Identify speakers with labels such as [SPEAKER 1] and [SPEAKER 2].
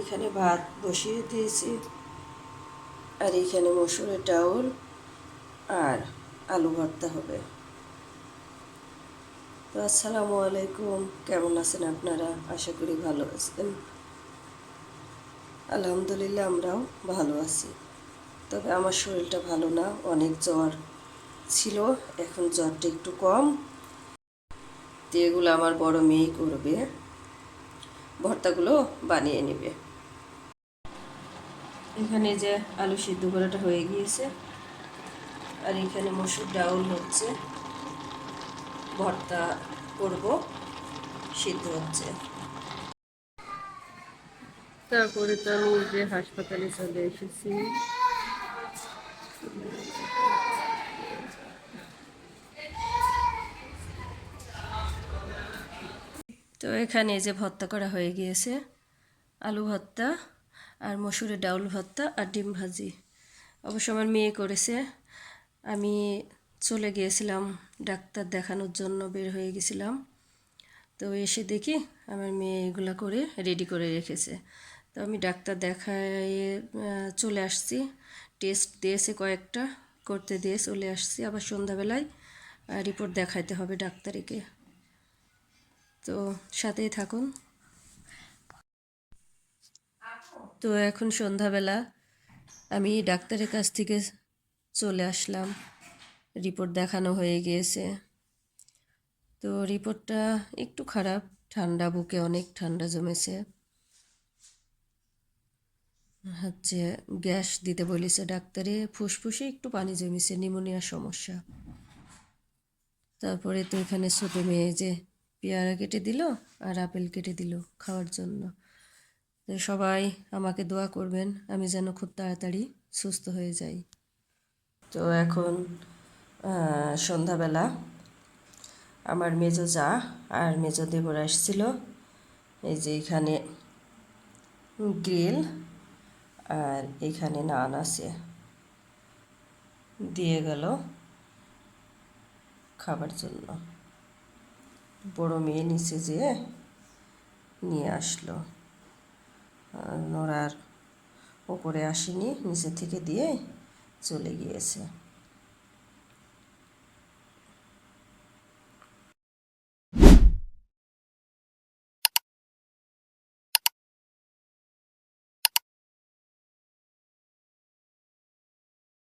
[SPEAKER 1] এখানে ভাত বসিয়ে দিয়েছি। আর এখানে মসুরের ডাউল আর আলু ভর্তা হবে। তো আসসালামু আলাইকুম। কেমন আছেন আপনারা? আশা করি ভালো আছেন। আলহামদুলিল্লাহ, আমরাও ভালো আছি। তবে আমার শরীরটা ভালো না, অনেক জ্বর ছিল, এখন জ্বরটা একটু কম। তো এগুলো আমার বড় মেয়ে করবে। ভর্তাগুলো বানিয়ে নেবে। এখানে যে আলু সিদ্ধ করাটা হয়ে গিয়েছে। আর এখানে মসুর ডাউল হচ্ছে। ভর্তা করব, সিদ্ধ হচ্ছে। তারপরে তো আমি যে হাসপাতালে চলে এসেছি। তো এখানে যে ভর্তা করা হয়ে গিয়েছে, আলু ভর্তা। আর মসুরের ডাউল ভর্তা আর ডিম ভাজি। অবশ্য আমার মেয়ে করেছে। আমি চলে গিয়েছিলাম ডাক্তার দেখানোর জন্য, বের হয়ে গেছিলাম। তো এসে দেখি আমার মেয়ে এগুলো করে রেডি করে রেখেছে। তো আমি ডাক্তার দেখায় চলে আসছি। টেস্ট দিয়েছে কয়েকটা, করতে দিয়ে চলে আসছি। আবার সন্ধ্যাবেলায় রিপোর্ট দেখাইতে হবে ডাক্তারিকে। তো সাথেই থাকুন। তো এখন সন্ধ্যাবেলা আমি ডাক্তারের কাছ থেকে চলে আসলাম। রিপোর্ট দেখানো হয়ে গিয়েছে। তো রিপোর্টটা একটু খারাপ, ঠান্ডা বুকে অনেক ঠান্ডা জমেছে। হচ্ছে গ্যাস দিতে বলেছে ডাক্তারে, ফুসফুসে একটু পানি জমেছে, নিমোনিয়ার সমস্যা। তারপরে তো এখানে ছোটো মেয়ে যে পেয়ারা কেটে দিল আর আপেল কেটে দিল খাওয়ার জন্য। তো সবাই আমাকে দোয়া করবেন, আমি যেন খুব তাড়াতাড়ি সুস্থ হয়ে যাই। তো এখন সন্ধ্যাবেলা আমার মেজো যা আর মেজো দেবর আসছিল। এই যে এখানে গ্রিল আর এখানে নান আছে। দিয়ে গেল খাবার জন্য। বড় মেয়ে নিচে যেয়ে নিয়ে আসলো। নোরার ওপরে আসেনি নিচে থেকে দিয়ে চলে গিয়েছে।